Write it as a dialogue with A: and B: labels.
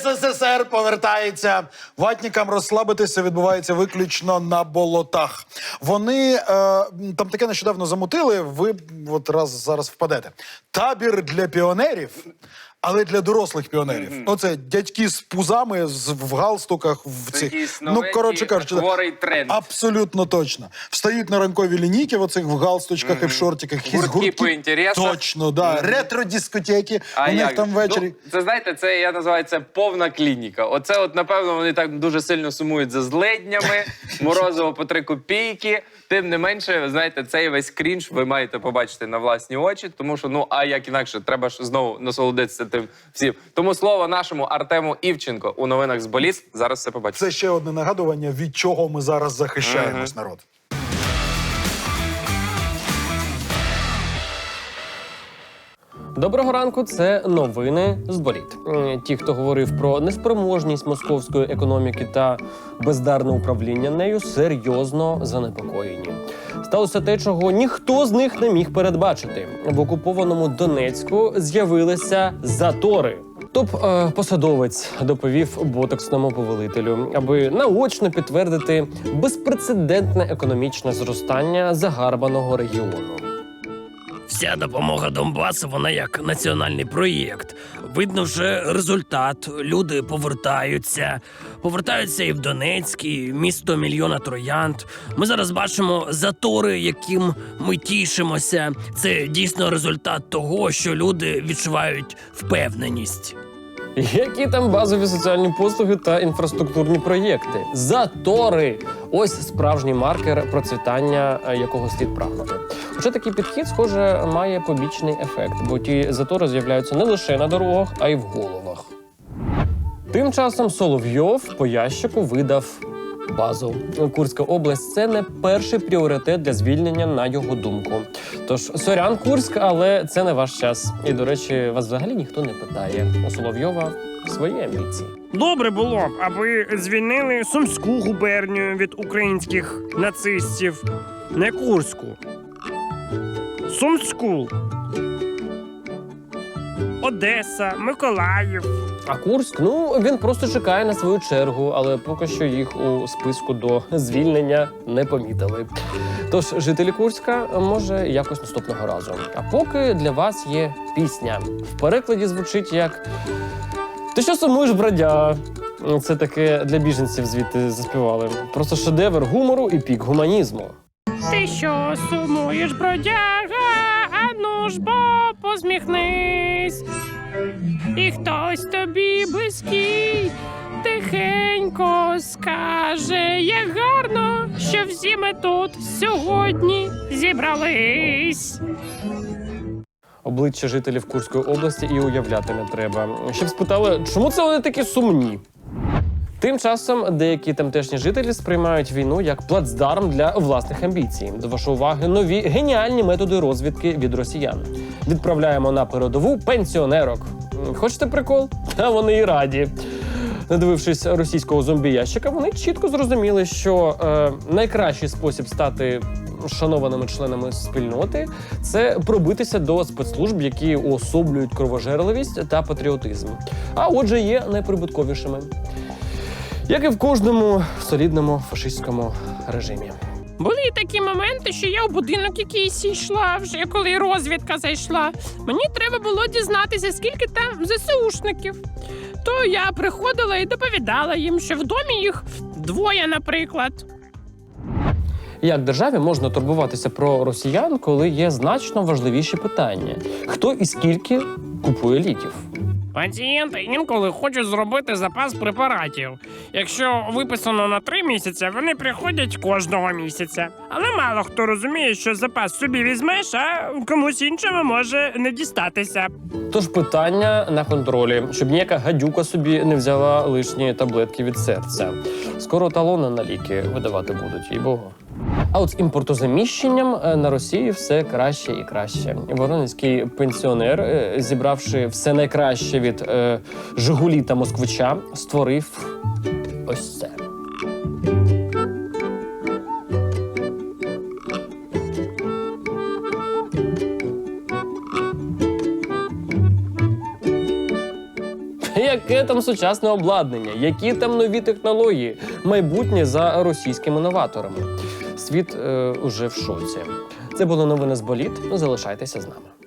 A: СССР повертається. Ватнікам розслабитися відбувається виключно на болотах. Вони е, там таке нещодавно замутили. Ви от раз зараз впадете. Табір для піонерів. Але для дорослих піонерів. Оце дядьки з пузами з, в галстуках, в цих. Ну, коротше кажучи,
B: хворий тренд.
A: абсолютно точно. Встають на ранкові лінійки в оцих в галстучках і в шортиках.
B: Гуртки по інтересах.
A: Точно, да. Ретро-дискотеки.
B: А
A: У них там ввечері.
B: Ну, це знаєте, це я називаю це повна клініка. Оце, от напевно, вони так дуже сильно сумують за злиднями, морозиво по три копійки. Тим не менше, знаєте, цей весь крінж ви маєте побачити на власні очі, тому що ну а як інакше, треба ж знову насолодитися тим всім. Тому слово нашому Артему Івченко у новинах з боліт. Зараз все побачите.
A: Це ще одне нагадування, від чого ми зараз захищаємось, народ.
C: Доброго ранку, це новини з боліт. Ті, хто говорив про неспроможність московської економіки та бездарне управління нею, серйозно занепокоєні. Сталося те, чого ніхто з них не міг передбачити. В окупованому Донецьку з'явилися затори. Топ-посадовець доповів ботоксному повелителю, аби наочно підтвердити безпрецедентне економічне зростання загарбаного регіону.
D: Вся допомога Донбасу, вона як національний проєкт. Видно вже результат. Люди повертаються, повертаються і в Донецьк, місто мільйона троянд. Ми зараз бачимо затори, яким ми тішимося. Це дійсно результат того, що люди відчувають впевненість.
C: Які там базові соціальні послуги та інфраструктурні проєкти? Затори! Ось справжній маркер процвітання, е, якого слід прагнути. Хоча такий підхід, схоже, має побічний ефект, бо ті затори з'являються не лише на дорогах, а й в головах. Тим часом Соловйов по ящику видав базу. Курська область це не перший пріоритет для звільнення на його думку. Тож сорян Курськ, але це не ваш час. І до речі, вас взагалі ніхто не питає. У Соловйова свої амбіції.
E: Добре було б, аби звільнили Сумську губернію від українських нацистів, не Курську. Сумську. Одеса, Миколаїв.
C: А Курськ, ну він просто чекає на свою чергу, але поки що їх у списку до звільнення не помітили. Тож жителі Курська може якось наступного разу. А поки для вас є пісня. В перекладі звучить як Ти що сумуєш, бродя? Це таке для біженців звідти заспівали. Просто шедевр гумору і пік гуманізму.
E: Ти що сумуєш, бродяга? Ану ж бо посміхнись. І хтось тобі близький тихенько скаже, як гарно, що всі ми тут сьогодні зібрались.
C: обличчя жителів Курської області і уявляти не треба. Щоб спитали, чому це вони такі сумні? Тим часом деякі тамтешні жителі сприймають війну як плацдарм для власних амбіцій. До вашої уваги нові геніальні методи розвідки від росіян. Відправляємо на передову пенсіонерок. Хочете прикол? А вони і раді. Надивившись російського зомбі-ящика, вони чітко зрозуміли, що е, найкращий спосіб стати шанованими членами спільноти це пробитися до спецслужб, які уособлюють кровожерливість та патріотизм. А отже, є найприбутковішими. Як і в кожному солідному фашистському режимі.
E: Були такі моменти, що я в будинок якийсь йшла, вже коли розвідка зайшла. Мені треба було дізнатися, скільки там ЗСУшників. То я приходила і доповідала їм, що в домі їх двоє, наприклад.
C: Як державі можна турбуватися про росіян, коли є значно важливіші питання: хто і скільки купує ліків?
E: Пацієнти інколи хочуть зробити запас препаратів. Якщо виписано на три місяці, вони приходять кожного місяця. Але мало хто розуміє, що запас собі візьмеш, а комусь іншому може не дістатися.
C: Тож питання на контролі, щоб ніяка гадюка собі не взяла лишні таблетки від серця. Скоро талони на ліки видавати будуть, і богу. А от з імпортозаміщенням е, на Росії все краще і краще. Воронезький пенсіонер, е, зібравши все найкраще від е, Жигулі та Москвича, створив ось це. яке там сучасне обладнання, які там нові технології, майбутнє за російськими новаторами. Світ е, уже в шоці. Це були новини з боліт. Залишайтеся з нами.